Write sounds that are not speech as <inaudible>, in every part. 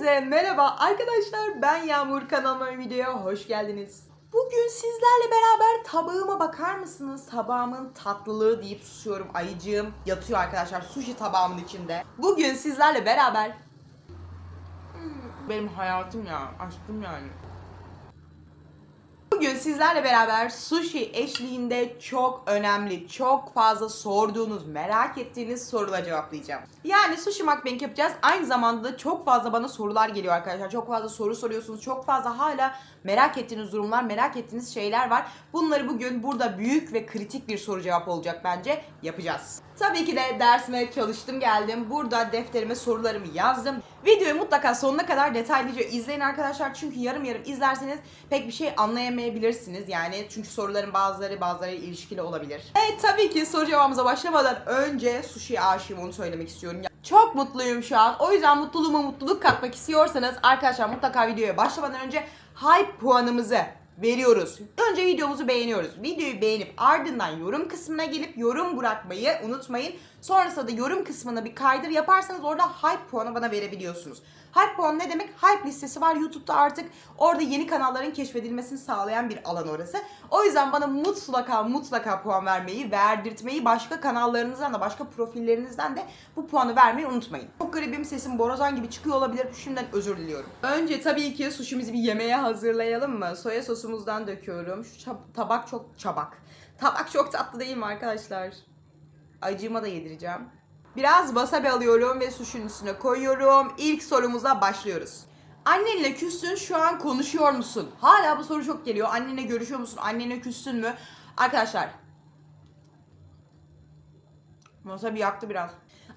Herkese merhaba arkadaşlar ben Yağmur kanalıma videoya hoş geldiniz. Bugün sizlerle beraber tabağıma bakar mısınız? Tabağımın tatlılığı deyip susuyorum. Ayıcığım yatıyor arkadaşlar sushi tabağımın içinde. Bugün sizlerle beraber benim hayatım ya aşkım yani. Bugün sizlerle beraber sushi eşliğinde çok önemli, çok fazla sorduğunuz, merak ettiğiniz soruları cevaplayacağım. Yani sushi mukbang yapacağız. Aynı zamanda da çok fazla bana sorular geliyor arkadaşlar. Çok fazla soru soruyorsunuz. Çok fazla hala merak ettiğiniz durumlar, merak ettiğiniz şeyler var. Bunları bugün burada büyük ve kritik bir soru cevap olacak bence. Yapacağız. Tabii ki de dersime çalıştım geldim. Burada defterime sorularımı yazdım. Videoyu mutlaka sonuna kadar detaylıca izleyin arkadaşlar. Çünkü yarım yarım izlerseniz pek bir şey anlayamayabilirsiniz. Yani çünkü soruların bazıları bazıları ilişkili olabilir. Evet tabii ki soru cevabımıza başlamadan önce sushi'ye aşığım onu söylemek istiyorum. Çok mutluyum şu an. O yüzden mutluluğuma mutluluk katmak istiyorsanız arkadaşlar mutlaka videoya başlamadan önce hype puanımızı veriyoruz. Önce videomuzu beğeniyoruz. Videoyu beğenip ardından yorum kısmına gelip yorum bırakmayı unutmayın. Sonrasında da yorum kısmına bir kaydır yaparsanız orada hype puanı bana verebiliyorsunuz. Hype puan ne demek? Hype listesi var YouTube'da artık. Orada yeni kanalların keşfedilmesini sağlayan bir alan orası. O yüzden bana mutlaka mutlaka puan vermeyi, verdirtmeyi başka kanallarınızdan da başka profillerinizden de bu puanı vermeyi unutmayın. Çok garibim sesim borazan gibi çıkıyor olabilir. Şimdiden özür diliyorum. Önce tabii ki suşimizi bir yemeğe hazırlayalım mı? Soya sosumuzdan döküyorum. Şu tabak çok çabak. Tabak çok tatlı değil mi arkadaşlar? Acıma da yedireceğim. Biraz wasabi alıyorum ve suşun üstüne koyuyorum. İlk sorumuza başlıyoruz. Annenle küssün şu an konuşuyor musun? Hala bu soru çok geliyor. Annenle görüşüyor musun? Annenle küssün mü? Arkadaşlar. Wasabi yaktı biraz.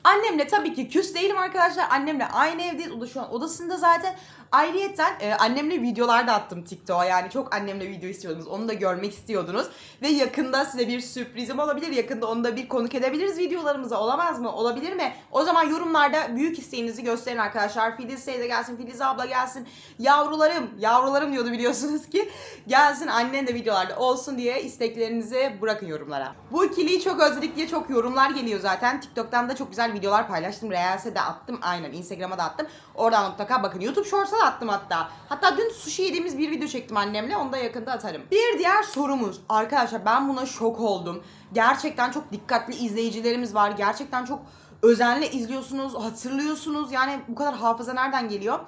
Annemle tabii ki küs değilim arkadaşlar. Annemle aynı evdeyiz. O da şu an odasında zaten. Ayrıyeten e, annemle videolar da attım TikTok'a. Yani çok annemle video istiyordunuz. Onu da görmek istiyordunuz. Ve yakında size bir sürprizim olabilir. Yakında onu da bir konuk edebiliriz videolarımıza. Olamaz mı? Olabilir mi? O zaman yorumlarda büyük isteğinizi gösterin arkadaşlar. Filiz teyze gelsin, Filiz abla gelsin. Yavrularım, yavrularım diyordu biliyorsunuz ki. Gelsin annen de videolarda olsun diye isteklerinizi bırakın yorumlara. Bu ikiliyi çok özledik diye çok yorumlar geliyor zaten. TikTok'tan da çok güzel videolar paylaştım. Reels'e de attım. Aynen Instagram'a da attım. Oradan mutlaka bakın. YouTube Shorts'a da attım hatta. Hatta dün sushi yediğimiz bir video çektim annemle. Onu da yakında atarım. Bir diğer sorumuz. Arkadaşlar ben buna şok oldum. Gerçekten çok dikkatli izleyicilerimiz var. Gerçekten çok özenle izliyorsunuz, hatırlıyorsunuz. Yani bu kadar hafıza nereden geliyor?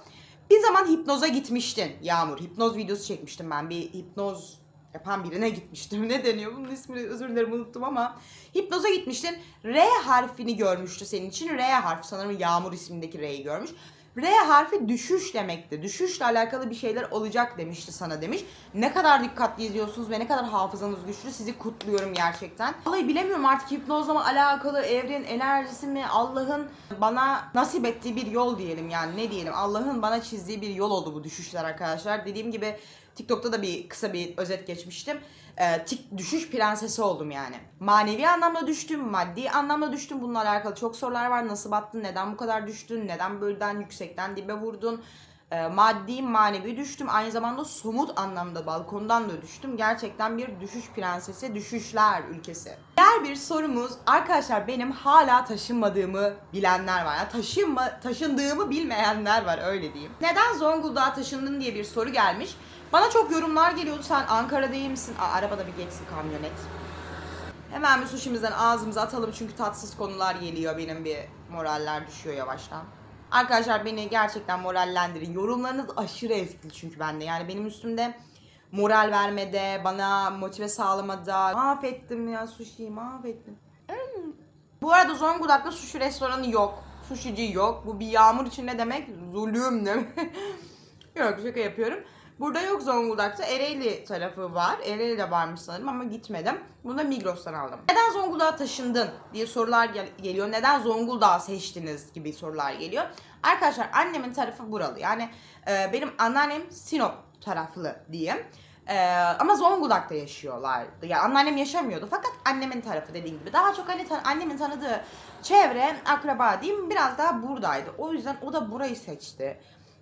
Bir zaman hipnoza gitmiştin Yağmur. Hipnoz videosu çekmiştim ben. Bir hipnoz yapan birine gitmiştim. <laughs> Ne deniyor? Bunun ismini özür dilerim unuttum ama. Hipnoza gitmiştin. R harfini görmüştü senin için. R harfi sanırım Yağmur ismindeki R'yi görmüş. R harfi düşüş demekti. Düşüşle alakalı bir şeyler olacak demişti sana demiş. Ne kadar dikkatli izliyorsunuz ve ne kadar hafızanız güçlü sizi kutluyorum gerçekten. Vallahi bilemiyorum artık hipnozla mı alakalı evrenin enerjisi mi Allah'ın bana nasip ettiği bir yol diyelim yani ne diyelim Allah'ın bana çizdiği bir yol oldu bu düşüşler arkadaşlar. Dediğim gibi TikTok'ta da bir kısa bir özet geçmiştim. Ee, tik düşüş prensesi oldum yani. Manevi anlamda düştüm, maddi anlamda düştüm. Bununla alakalı çok sorular var. Nasıl battın, neden bu kadar düştün, neden böyleden yüksekten dibe vurdun? Ee, maddi, manevi düştüm. Aynı zamanda somut anlamda balkondan da düştüm. Gerçekten bir düşüş prensesi, düşüşler ülkesi. Diğer bir sorumuz arkadaşlar benim hala taşınmadığımı bilenler var. Yani taşınma, taşındığımı bilmeyenler var öyle diyeyim. Neden Zonguldak'a taşındın diye bir soru gelmiş. Bana çok yorumlar geliyordu. Sen Ankara'da değil misin? Aa, arabada bir geçsin kamyonet. Hemen bir suşimizden ağzımıza atalım çünkü tatsız konular geliyor. Benim bir moraller düşüyor yavaştan. Arkadaşlar beni gerçekten morallendirin. Yorumlarınız aşırı etkili çünkü bende. Yani benim üstümde moral vermede, bana motive sağlamada. Mahvettim ya sushi'yi mahvettim. Hmm. Bu arada Zonguldak'ta sushi restoranı yok. Sushici yok. Bu bir yağmur için ne demek? Zulüm demek. <laughs> yok şaka yapıyorum. Burada yok Zonguldak'ta. Ereğli tarafı var. Ereğli'de varmış sanırım ama gitmedim. Bunu da Migros'tan aldım. Neden Zonguldak'a taşındın diye sorular gel- geliyor. Neden Zonguldak'ı seçtiniz gibi sorular geliyor. Arkadaşlar annemin tarafı buralı. Yani e, benim anneannem Sinop taraflı diyeyim. E, ama Zonguldak'ta yaşıyorlardı. Yani anneannem yaşamıyordu fakat annemin tarafı dediğim gibi. Daha çok hani tan- annemin tanıdığı çevre, akraba diyeyim biraz daha buradaydı. O yüzden o da burayı seçti.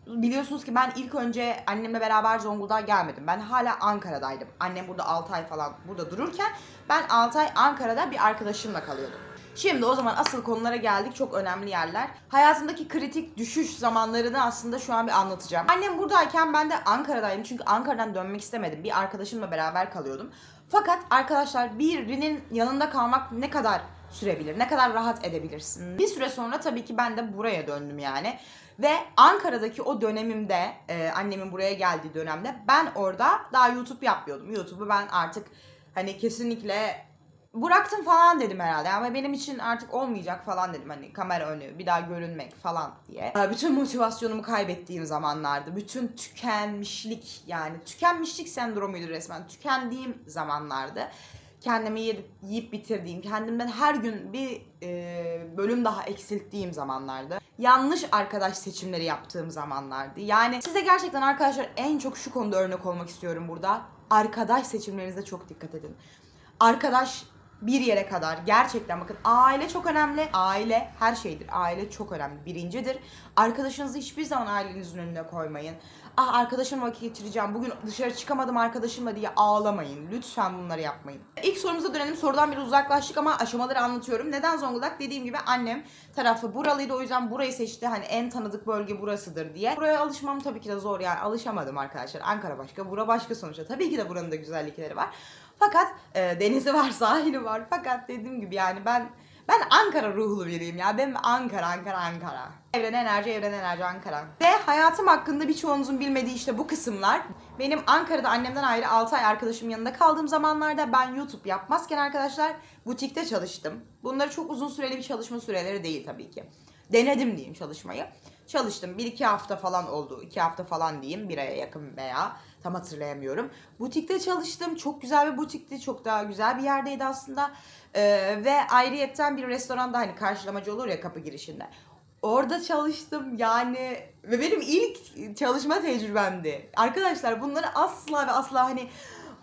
Biliyorsunuz ki ben ilk önce annemle beraber Zonguldak'a gelmedim. Ben hala Ankara'daydım. Annem burada 6 ay falan burada dururken ben 6 ay Ankara'da bir arkadaşımla kalıyordum. Şimdi o zaman asıl konulara geldik. Çok önemli yerler. Hayatımdaki kritik düşüş zamanlarını aslında şu an bir anlatacağım. Annem buradayken ben de Ankara'daydım. Çünkü Ankara'dan dönmek istemedim. Bir arkadaşımla beraber kalıyordum. Fakat arkadaşlar birinin yanında kalmak ne kadar sürebilir? Ne kadar rahat edebilirsin? Bir süre sonra tabii ki ben de buraya döndüm yani. Ve Ankara'daki o dönemimde, e, annemin buraya geldiği dönemde ben orada daha YouTube yapmıyordum. YouTube'u ben artık hani kesinlikle bıraktım falan dedim herhalde. Ama benim için artık olmayacak falan dedim. Hani kamera önü, bir daha görünmek falan diye. Ee, Bütün motivasyonumu kaybettiğim zamanlardı. Bütün tükenmişlik yani tükenmişlik sendromuydu resmen. Tükendiğim zamanlardı. Kendimi yiyip, yiyip bitirdiğim, kendimden her gün bir e, bölüm daha eksilttiğim zamanlardı. Yanlış arkadaş seçimleri yaptığım zamanlardı. Yani size gerçekten arkadaşlar en çok şu konuda örnek olmak istiyorum burada. Arkadaş seçimlerinize çok dikkat edin. Arkadaş bir yere kadar gerçekten bakın aile çok önemli. Aile her şeydir. Aile çok önemli. Birincidir. Arkadaşınızı hiçbir zaman ailenizin önüne koymayın. Ah arkadaşımla vakit geçireceğim. Bugün dışarı çıkamadım arkadaşımla diye ağlamayın. Lütfen bunları yapmayın. İlk sorumuza dönelim. Sorudan biraz uzaklaştık ama aşamaları anlatıyorum. Neden Zonguldak? Dediğim gibi annem tarafı buralıydı. O yüzden burayı seçti. Hani en tanıdık bölge burasıdır diye. Buraya alışmam tabii ki de zor yani. Alışamadım arkadaşlar. Ankara başka, bura başka sonuçta. Tabii ki de buranın da güzellikleri var. Fakat e, denizi var, <laughs> sahili var. Fakat dediğim gibi yani ben ben Ankara ruhlu biriyim ya. Benim Ankara, Ankara, Ankara. Evren enerji, evren enerji Ankara. Ve hayatım hakkında birçoğunuzun bilmediği işte bu kısımlar. Benim Ankara'da annemden ayrı 6 ay arkadaşımın yanında kaldığım zamanlarda ben YouTube yapmazken arkadaşlar butikte çalıştım. Bunları çok uzun süreli bir çalışma süreleri değil tabii ki. Denedim diyeyim çalışmayı. Çalıştım. 1-2 hafta falan oldu. 2 hafta falan diyeyim. Bir aya yakın veya tam hatırlayamıyorum. Butikte çalıştım. Çok güzel bir butikti. Çok daha güzel bir yerdeydi aslında. Ee, ve ayrıyetten bir restoranda hani karşılamacı olur ya kapı girişinde. Orada çalıştım yani ve benim ilk çalışma tecrübemdi. Arkadaşlar bunları asla ve asla hani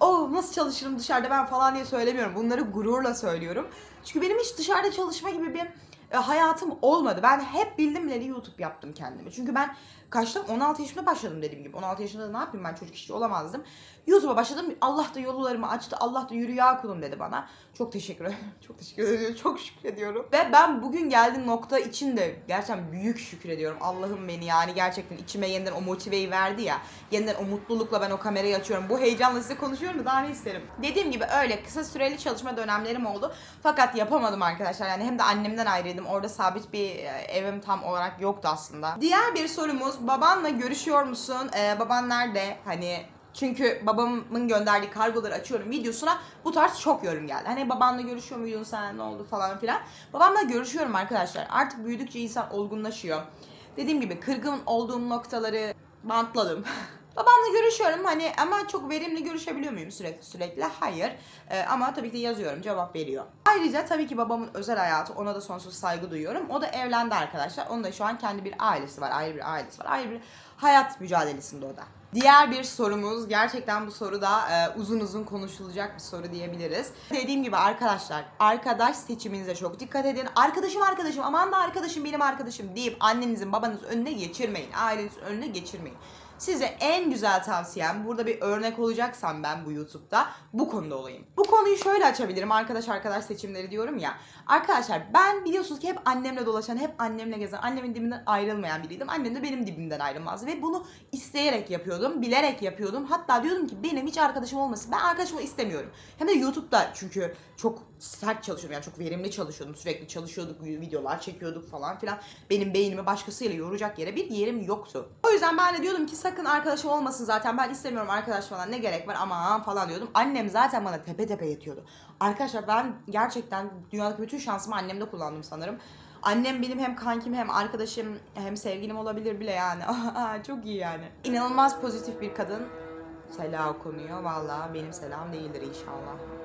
o nasıl çalışırım dışarıda ben falan diye söylemiyorum. Bunları gururla söylüyorum. Çünkü benim hiç dışarıda çalışma gibi bir e, hayatım olmadı. Ben hep bildim bileli YouTube yaptım kendimi. Çünkü ben kaçtım 16 yaşımda başladım dediğim gibi. 16 yaşında da ne yapayım ben çocuk işçi olamazdım. YouTube'a başladım. Allah da yollarımı açtı. Allah da yürü ya kulum dedi bana. Çok teşekkür ederim. <laughs> Çok teşekkür ediyorum. Çok şükrediyorum. Ve ben bugün geldiğim nokta için de gerçekten büyük şükrediyorum. Allah'ım beni yani gerçekten içime yeniden o motiveyi verdi ya. Yeniden o mutlulukla ben o kamerayı açıyorum. Bu heyecanla size konuşuyorum da daha ne isterim. Dediğim gibi öyle kısa süreli çalışma dönemlerim oldu. Fakat yapamadım arkadaşlar. Yani hem de annemden ayrıydım. Orada sabit bir e, evim tam olarak yoktu aslında. Diğer bir sorumuz babanla görüşüyor musun? Ee, baban nerede? Hani çünkü babamın gönderdiği kargoları açıyorum videosuna bu tarz çok yorum geldi. Hani babanla görüşüyor muydun sen ne oldu falan filan. Babamla görüşüyorum arkadaşlar. Artık büyüdükçe insan olgunlaşıyor. Dediğim gibi kırgın olduğum noktaları bantladım. <laughs> Babamla görüşüyorum hani ama çok verimli görüşebiliyor muyum sürekli sürekli? Hayır. Ee, ama tabii ki de yazıyorum cevap veriyor. Ayrıca tabii ki babamın özel hayatı ona da sonsuz saygı duyuyorum. O da evlendi arkadaşlar. Onun da şu an kendi bir ailesi var. Ayrı bir ailesi var. Ayrı bir hayat mücadelesinde o da. Diğer bir sorumuz gerçekten bu soru da e, uzun uzun konuşulacak bir soru diyebiliriz. Dediğim gibi arkadaşlar arkadaş seçiminize çok dikkat edin. Arkadaşım arkadaşım aman da arkadaşım benim arkadaşım deyip annenizin babanızın önüne geçirmeyin. Ailenizin önüne geçirmeyin. Size en güzel tavsiyem burada bir örnek olacaksam ben bu YouTube'da bu konuda olayım. Bu konuyu şöyle açabilirim arkadaş arkadaş seçimleri diyorum ya. Arkadaşlar ben biliyorsunuz ki hep annemle dolaşan, hep annemle gezen, annemin dibinden ayrılmayan biriydim. Annem de benim dibimden ayrılmaz ve bunu isteyerek yapıyordum, bilerek yapıyordum. Hatta diyordum ki benim hiç arkadaşım olmasın. Ben arkadaşımı istemiyorum. Hem de YouTube'da çünkü çok sert çalışıyordum yani çok verimli çalışıyordum. Sürekli çalışıyorduk, videolar çekiyorduk falan filan. Benim beynimi başkasıyla yoracak yere bir yerim yoktu. O yüzden ben de diyordum ki sakın arkadaşım olmasın zaten ben istemiyorum arkadaş falan ne gerek var aman falan diyordum. Annem zaten bana tepe tepe yetiyordu. Arkadaşlar ben gerçekten dünyadaki bütün şansımı annemde kullandım sanırım. Annem benim hem kankim hem arkadaşım hem sevgilim olabilir bile yani. <laughs> Çok iyi yani. İnanılmaz pozitif bir kadın. Selam okunuyor. Valla benim selam değildir inşallah.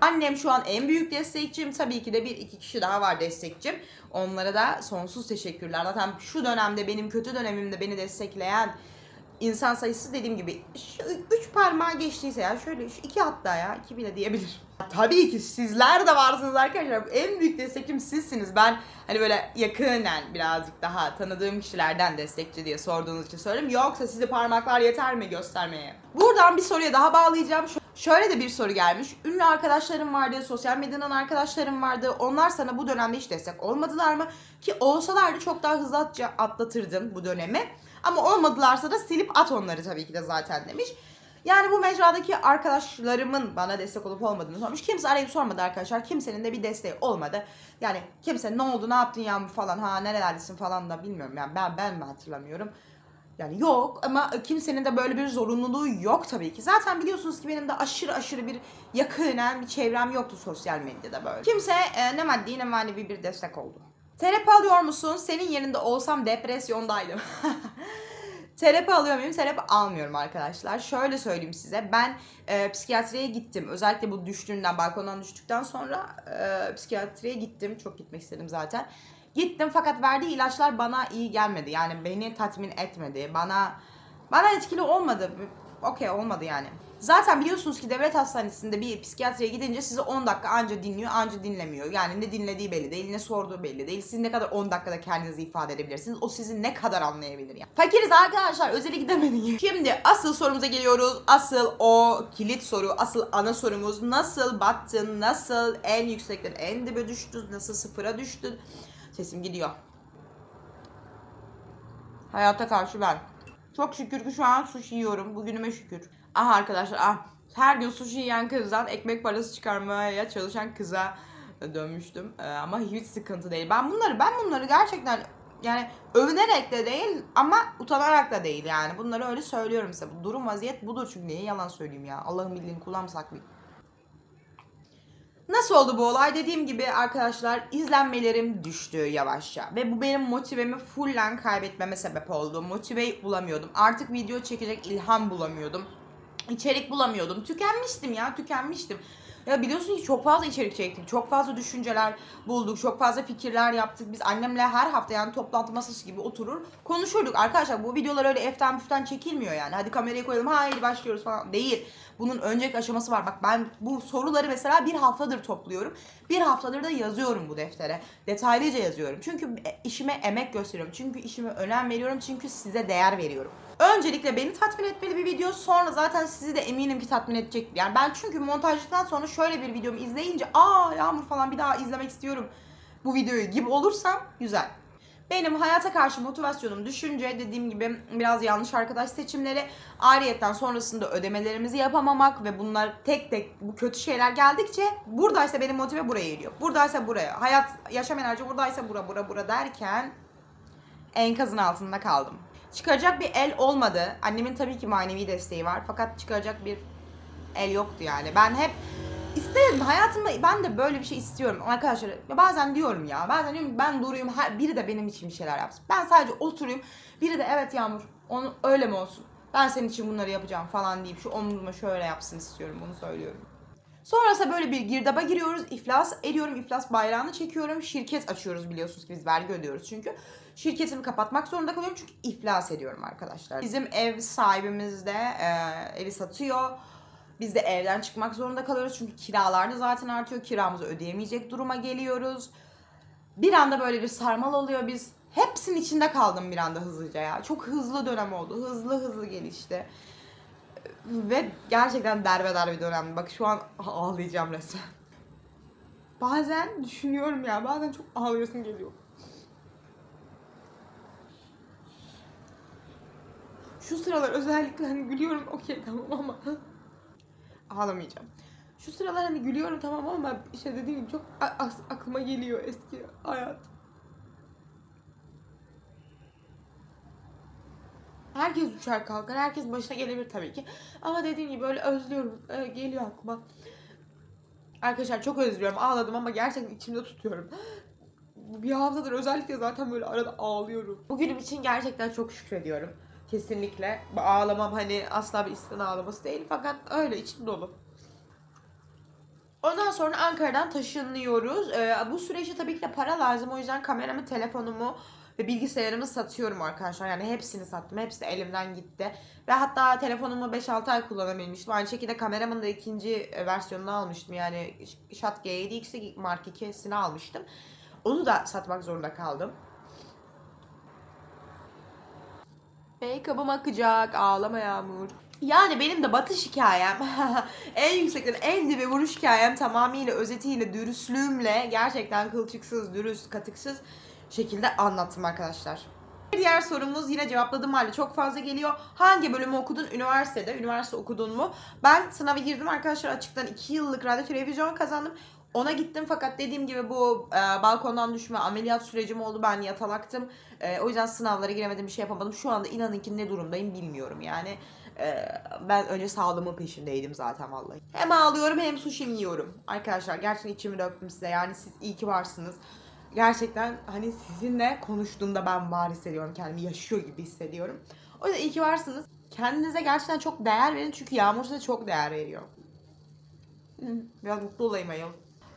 Annem şu an en büyük destekçim. Tabii ki de bir iki kişi daha var destekçim. Onlara da sonsuz teşekkürler. Zaten şu dönemde benim kötü dönemimde beni destekleyen insan sayısı dediğim gibi şu üç parmağı geçtiyse ya şöyle şu iki hatta ya iki bile diyebilir. Tabii ki sizler de varsınız arkadaşlar. En büyük destekçim sizsiniz. Ben hani böyle yakından birazcık daha tanıdığım kişilerden destekçi diye sorduğunuz için söylüyorum. Yoksa size parmaklar yeter mi göstermeye? Buradan bir soruya daha bağlayacağım. Şöyle de bir soru gelmiş. Ünlü arkadaşlarım vardı, sosyal medyadan arkadaşlarım vardı. Onlar sana bu dönemde hiç destek olmadılar mı? Ki olsalardı çok daha hızlı atlatırdın bu dönemi. Ama olmadılarsa da silip at onları tabii ki de zaten demiş. Yani bu mecradaki arkadaşlarımın bana destek olup olmadığını sormuş. Kimse arayıp sormadı arkadaşlar. Kimsenin de bir desteği olmadı. Yani kimse ne oldu ne yaptın ya falan ha nerelerdesin falan da bilmiyorum. Yani ben ben mi hatırlamıyorum. Yani yok ama kimsenin de böyle bir zorunluluğu yok tabii ki. Zaten biliyorsunuz ki benim de aşırı aşırı bir yakınen bir çevrem yoktu sosyal medyada böyle. Kimse e, ne maddi ne manevi bir destek oldu. Terapi alıyor musun? Senin yerinde olsam depresyondaydım. <laughs> Terapi alıyor muyum? Terapi almıyorum arkadaşlar. Şöyle söyleyeyim size. Ben e, psikiyatriye gittim. Özellikle bu düştüğünden, balkondan düştükten sonra e, psikiyatriye gittim. Çok gitmek istedim zaten. Gittim fakat verdiği ilaçlar bana iyi gelmedi. Yani beni tatmin etmedi. Bana bana etkili olmadı. Okey olmadı yani. Zaten biliyorsunuz ki devlet hastanesinde bir psikiyatriye gidince sizi 10 dakika anca dinliyor, anca dinlemiyor. Yani ne dinlediği belli değil, ne sorduğu belli değil. Siz ne kadar 10 dakikada kendinizi ifade edebilirsiniz. O sizi ne kadar anlayabilir yani. Fakiriz arkadaşlar, özeli gidemedik. <laughs> Şimdi asıl sorumuza geliyoruz. Asıl o kilit soru, asıl ana sorumuz. Nasıl battın, nasıl en yüksekten en dibe düştün, nasıl sıfıra düştün? Sesim gidiyor. Hayata karşı ben. Çok şükür ki şu an sushi yiyorum. Bugünüme şükür. Ah arkadaşlar ah. Her gün sushi yiyen kızdan ekmek parası çıkarmaya çalışan kıza dönmüştüm. Ee, ama hiç sıkıntı değil. Ben bunları ben bunları gerçekten yani övünerek de değil ama utanarak da değil yani. Bunları öyle söylüyorum size. Durum vaziyet budur çünkü niye yalan söyleyeyim ya. Allah'ın bildiğini kulağım saklayayım. Nasıl oldu bu olay? Dediğim gibi arkadaşlar izlenmelerim düştü yavaşça. Ve bu benim motivemi fullen kaybetmeme sebep oldu. Motive bulamıyordum. Artık video çekecek ilham bulamıyordum. İçerik bulamıyordum. Tükenmiştim ya tükenmiştim. Ya biliyorsun ki çok fazla içerik çektik. Çok fazla düşünceler bulduk. Çok fazla fikirler yaptık. Biz annemle her hafta yani toplantı masası gibi oturur konuşurduk. Arkadaşlar bu videolar öyle eften püften çekilmiyor yani. Hadi kamerayı koyalım haydi başlıyoruz falan. Değil. Bunun önceki aşaması var. Bak ben bu soruları mesela bir haftadır topluyorum. Bir haftadır da yazıyorum bu deftere. Detaylıca yazıyorum. Çünkü işime emek gösteriyorum. Çünkü işime önem veriyorum. Çünkü size değer veriyorum. Öncelikle beni tatmin etmeli bir video. Sonra zaten sizi de eminim ki tatmin edecek. Yani ben çünkü montajlıktan sonra şöyle bir videomu izleyince aa Yağmur falan bir daha izlemek istiyorum bu videoyu gibi olursam güzel. Benim hayata karşı motivasyonum düşünce dediğim gibi biraz yanlış arkadaş seçimleri, ayrıyetten sonrasında ödemelerimizi yapamamak ve bunlar tek tek bu kötü şeyler geldikçe buradaysa benim motive buraya geliyor. Buradaysa buraya. Hayat, yaşam enerji buradaysa bura bura bura derken enkazın altında kaldım. Çıkaracak bir el olmadı. Annemin tabii ki manevi desteği var fakat çıkaracak bir el yoktu yani. Ben hep isterim hayatımda ben de böyle bir şey istiyorum arkadaşlar. Bazen diyorum ya bazen diyorum ben durayım her- biri de benim için bir şeyler yapsın. Ben sadece oturayım biri de evet Yağmur onu öyle mi olsun? Ben senin için bunları yapacağım falan deyip şu omzuma şöyle yapsın istiyorum bunu söylüyorum. Sonrasında böyle bir girdaba giriyoruz. iflas ediyorum. iflas bayrağını çekiyorum. Şirket açıyoruz biliyorsunuz ki biz vergi ödüyoruz çünkü. Şirketimi kapatmak zorunda kalıyorum çünkü iflas ediyorum arkadaşlar. Bizim ev sahibimiz de e, evi satıyor. Biz de evden çıkmak zorunda kalıyoruz çünkü kiralar da zaten artıyor. Kiramızı ödeyemeyecek duruma geliyoruz. Bir anda böyle bir sarmal oluyor. Biz hepsinin içinde kaldım bir anda hızlıca ya. Çok hızlı dönem oldu. Hızlı hızlı gelişti. Ve gerçekten derbeder bir dönemdi. Bak şu an ağlayacağım resmen. Bazen düşünüyorum ya. Bazen çok ağlayasın geliyor. Şu sıralar özellikle hani gülüyorum okey tamam ama <laughs> ağlamayacağım. Şu sıralar hani gülüyorum tamam ama işte dediğim gibi çok aklıma geliyor eski hayat. Herkes uçar kalkar, herkes başına gelebilir tabii ki. Ama dediğim gibi böyle özlüyorum, e, geliyor aklıma. Arkadaşlar çok özlüyorum, ağladım ama gerçekten içimde tutuyorum. Bir haftadır özellikle zaten böyle arada ağlıyorum. Bugünüm için gerçekten çok şükrediyorum. Kesinlikle. Ağlamam hani asla bir istin ağlaması değil fakat öyle içim dolu. Ondan sonra Ankara'dan taşınıyoruz. Ee, bu süreçte tabii ki de para lazım. O yüzden kameramı, telefonumu ve bilgisayarımı satıyorum arkadaşlar. Yani hepsini sattım. Hepsi elimden gitti. Ve hatta telefonumu 5-6 ay kullanabilmiştim. Aynı şekilde kameramın da ikinci e, versiyonunu almıştım. Yani Shot G7X Mark 2'sini almıştım. Onu da satmak zorunda kaldım. Make-up'ım akacak. Ağlama Yağmur. Yani benim de batış hikayem, <laughs> en yüksekten en dibe vuruş hikayem tamamıyla özetiyle, dürüstlüğümle gerçekten kılçıksız, dürüst, katıksız şekilde anlattım arkadaşlar. Bir diğer sorumuz yine cevapladığım halde çok fazla geliyor. Hangi bölümü okudun üniversitede? Üniversite okudun mu? Ben sınava girdim arkadaşlar açıktan 2 yıllık radyo televizyon kazandım. Ona gittim fakat dediğim gibi bu e, balkondan düşme ameliyat sürecim oldu. Ben yatalaktım. E, o yüzden sınavlara giremedim bir şey yapamadım. Şu anda inanın ki ne durumdayım bilmiyorum yani. E, ben önce sağlığımın peşindeydim zaten vallahi. Hem ağlıyorum hem sushi yiyorum. Arkadaşlar gerçekten içimi döktüm size. Yani siz iyi ki varsınız. Gerçekten hani sizinle konuştuğumda ben var hissediyorum. Kendimi yaşıyor gibi hissediyorum. O yüzden iyi ki varsınız. Kendinize gerçekten çok değer verin. Çünkü Yağmur size çok değer veriyor. Biraz mutlu olayım ayol.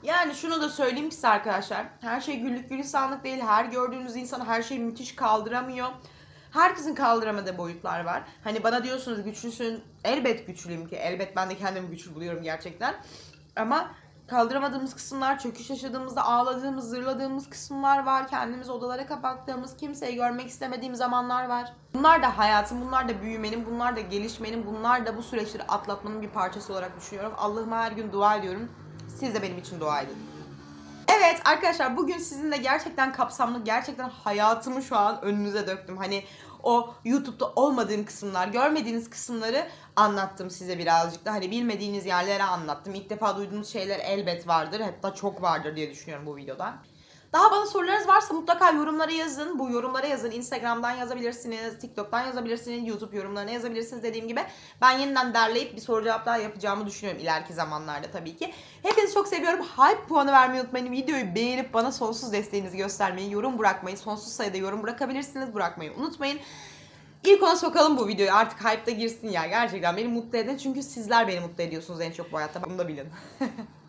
Yani şunu da söyleyeyim size arkadaşlar. Her şey güllük gülistanlık değil. Her gördüğünüz insan her şeyi müthiş kaldıramıyor. Herkesin kaldıramadığı boyutlar var. Hani bana diyorsunuz güçlüsün. Elbet güçlüyüm ki. Elbet ben de kendimi güçlü buluyorum gerçekten. Ama kaldıramadığımız kısımlar, çöküş yaşadığımızda ağladığımız, zırladığımız kısımlar var. Kendimizi odalara kapattığımız, kimseyi görmek istemediğim zamanlar var. Bunlar da hayatım, bunlar da büyümenin, bunlar da gelişmenin, bunlar da bu süreçleri atlatmanın bir parçası olarak düşünüyorum. Allah'ıma her gün dua ediyorum. Siz de benim için dua edin. Evet arkadaşlar bugün sizinle gerçekten kapsamlı, gerçekten hayatımı şu an önünüze döktüm. Hani o YouTube'da olmadığım kısımlar, görmediğiniz kısımları anlattım size birazcık da. Hani bilmediğiniz yerlere anlattım. İlk defa duyduğunuz şeyler elbet vardır. Hatta çok vardır diye düşünüyorum bu videoda. Daha bana sorularınız varsa mutlaka yorumlara yazın. Bu yorumlara yazın. Instagram'dan yazabilirsiniz, TikTok'tan yazabilirsiniz, YouTube yorumlarına yazabilirsiniz dediğim gibi. Ben yeniden derleyip bir soru cevap daha yapacağımı düşünüyorum ileriki zamanlarda tabii ki. Hepinizi çok seviyorum. Hype puanı vermeyi unutmayın. Videoyu beğenip bana sonsuz desteğinizi göstermeyi, yorum bırakmayı, sonsuz sayıda yorum bırakabilirsiniz. Bırakmayı unutmayın. İlk ona sokalım bu videoyu. Artık hype'da girsin ya. Gerçekten beni mutlu edin. Çünkü sizler beni mutlu ediyorsunuz en çok bu hayatta. Bunu da bilin. <laughs>